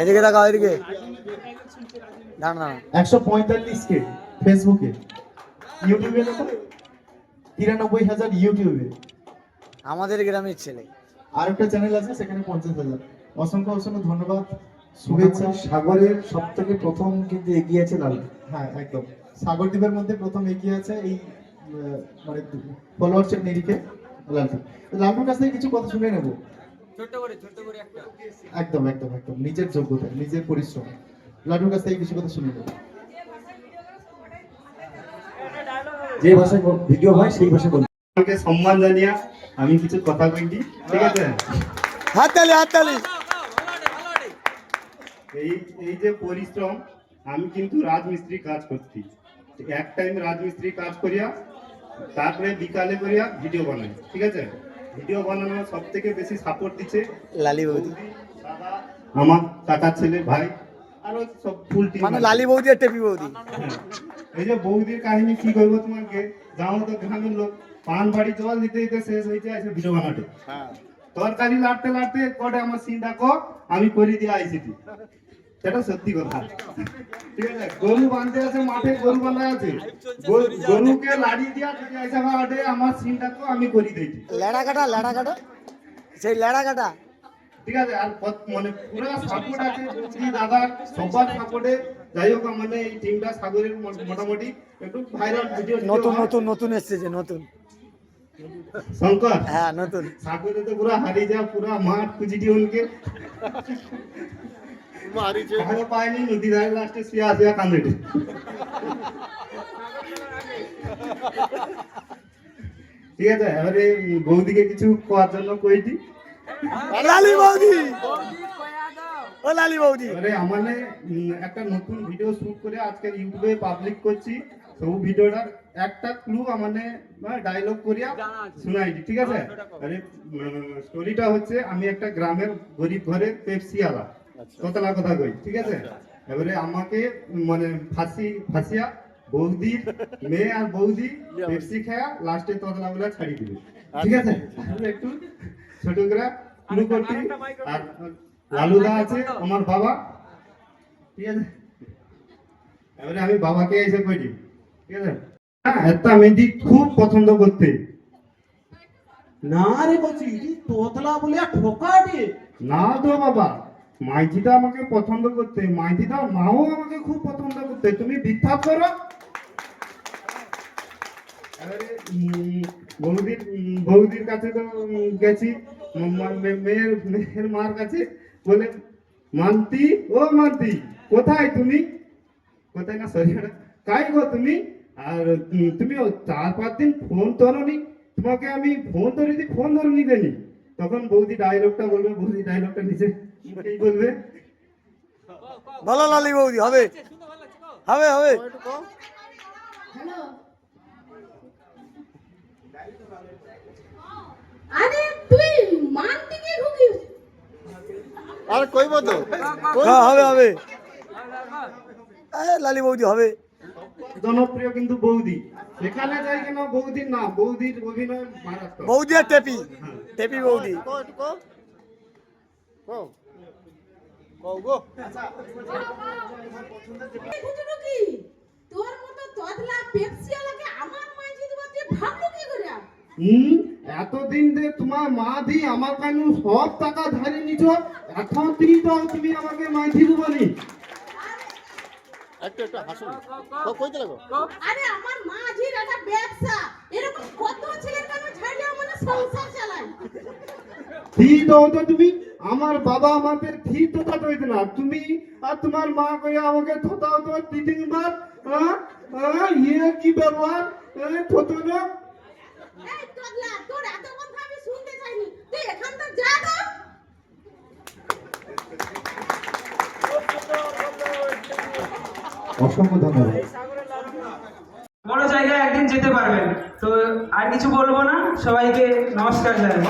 এদিকে তাকাও এদিকে। দাঁড়া দাঁড়া একশো পঁয়তাল্লিশ কে ফেসবুকে? ইউটিউবে দেখো তিরানব্বই হাজার ইউটিউবে। আমাদের গ্রামের ছেলে। আর একটা চ্যানেল আছে সেখানে পঞ্চাশ হাজার। অসংখ্য অসংখ্য ধন্যবাদ শুভেচ্ছা। সাগরের সব থেকে প্রথম কিন্তু এগিয়ে আছে লাল। হ্যাঁ একদম। সাগর দ্বীপের মধ্যে প্রথম এগিয়ে আছে এই মানে ফলোয়ার্সের নিরিখে লালটু। লালটুর কাছ থেকে কিছু কথা শুনে নেব। একদম একদম একদম। নিজের যোগ্যতা নিজের পরিশ্রম। কাছ থেকে কিছু কথা শুনে নেব। যে ভাষায় ভিডিও হয় সেই ভাষায় বলবে। আমাকে সম্মান জানিয়া আমি কিছু কথা ঠিক আছে? হাততালি হাততালি। এই এই যে পরিশ্রম আমি কিন্তু রাজমিস্ত্রি কাজ করছি। এক টাইম রাজমিস্ত্রি কাজ করিয়া তারপরে বিকালে করিয়া ভিডিও বানাই ঠিক আছে? ভিডিও বানানো সব থেকে বেশি সাপোর্ট দিচ্ছে লালি বৌদি। দাদা, আমার কাকার ছেলে ভাই আরও সব ফুল টিম মানে লালি বৌদি আর টেপি বৌদি। এই যে বৌদির কাহিনী কি করব তোমাকে? যাও তো গ্রামের লোক পান বাড়ি জল দিতে দিতে শেষ হয়েছে এসে ভিডিও বানাতে। তরকারি লাড়তে লাড়তে কটে আমার সিন ডাকো আমি করে দিয়ে আইসিটি। সেটা সত্যি কথা। ঠিক আছে? গরু বাঁধতে আছে মাঠে গরু বাঁধা আছে। গরু- গরুকে লাড়ি দিয়া যদি আইসা আটে আমার সিন ডাকো আমি করে দিয়েছি লেড়া কাটা লেড়া কাটা? সেই লেড়া কাটা? ঠিক আছে? আর মানে পুরো সাপোর্ট আছে। দাদা সবার সাপোর্টে যাই হোক মানে এই টিমটা সাগরের মোটামুটি একটু ভাইরাল ভিডিও নতুন নতুন নতুন এসছে যে নতুন। শঙ্কর হ্যাঁ নতুন। সাগরে তো পুরা হারিয়ে যা পুরা মাঠ ঠিক আছে এবারে বৌদিকে কিছু কোয়ার জন্য কইটি। লালি বৌদি! ও লালি বৌদি! আমানে উম, একটা নতুন ভিডিও শুট করে আজকে ইউটিউবে পাবলিক করছি। সব ভিডিওটার একটা ক্লু আমানে ডায়লগ করিয়া শোনাইছি ঠিক আছে? আরে স্টোরিটা হচ্ছে আমি একটা গ্রামের গরিব ঘরে পেপসি আলা। কতলা কথা কই ঠিক আছে? এবারে আমাকে মানে ফাঁসি ফাঁসিয়া বৌদির মেয়ে আর বৌদি পেপসি খায়া লাস্টে ততলা গুলা ছাড়ি দিবে ঠিক আছে? আমি একটু ছোট করে আর লালুদা আছে আমার বাবা। ঠিক আছে? এবারে আমি বাবাকে এসে কইছি ঠিক আছে? হ্যাঁ মেহেদি খুব পছন্দ করতে। না রে বলছি তোতলা বলে ঠোকাটে। না তো বাবা। মাইজিটা আমাকে পছন্দ করতে মাইজিটা মাও আমাকে খুব পছন্দ করতে। তুমি বিখ্যাত করো। বৌদির বৌদির কাছে তো গেছি। মেয়ের মেয়ের মার কাছে। বলে, মান্তি, ও মান্তি, কোথায় তুমি? কোথায় না সরি কাই গো তুমি? আর তুমি চার, পাঁচ দিন ফোন ধরনি। তোমাকে আমি ফোন ধরে দিই ফোন ধরনি দেনি। তখন বৌদি ডায়লগটা বলবে, বৌদি ডায়লগটা মুখেই বলবে? বলো লালি বৌদি হবে। হবে হবে। আরে তুই মান থেকে ঢুকিস হ্যাঁ হবে হবে। এ, লালি বৌদি হবে। জনপ্রিয় কিন্তু বৌদি। সেখানে যাই কেন বৌদির না বৌদির অভিনয় মারাত্মক। বৌদি আর টেপি। টেপি বৌদি। কি। তোর মতো তদলা পেপসি আমার মাঝি দিবা তুই ভাবলো কি করে হুম? এতদিন যে তোমার মা দি আমার কাছে সব টাকা ধারে নিছ এখন তুমি তো তুমি আমাকে মাইথি দেবনি আরে আমার মাঝির একটা ব্যবসা এরকম কত ছেলের কাছে ছাড়লে আমাদের সংসার চালায়। দাও তো তুমি। আমার বাবা আমাদের থি তোতা দইতে না তুমি আর তোমার মা কইয়া আমাকে থোতাও তো দুই তিনবার হ্যাঁ হ্যাঁ ইয়ে কি ব্যবহার? থতো না? এই তদলা তোর এত কথা আমি শুনতে চাইনি। তুই এখান থেকে যা তো অসংখ্য ধন্যবাদ। বড় জায়গায় একদিন যেতে পারবেন। তো আর কিছু বলব না। সবাইকে নমস্কার জানাই।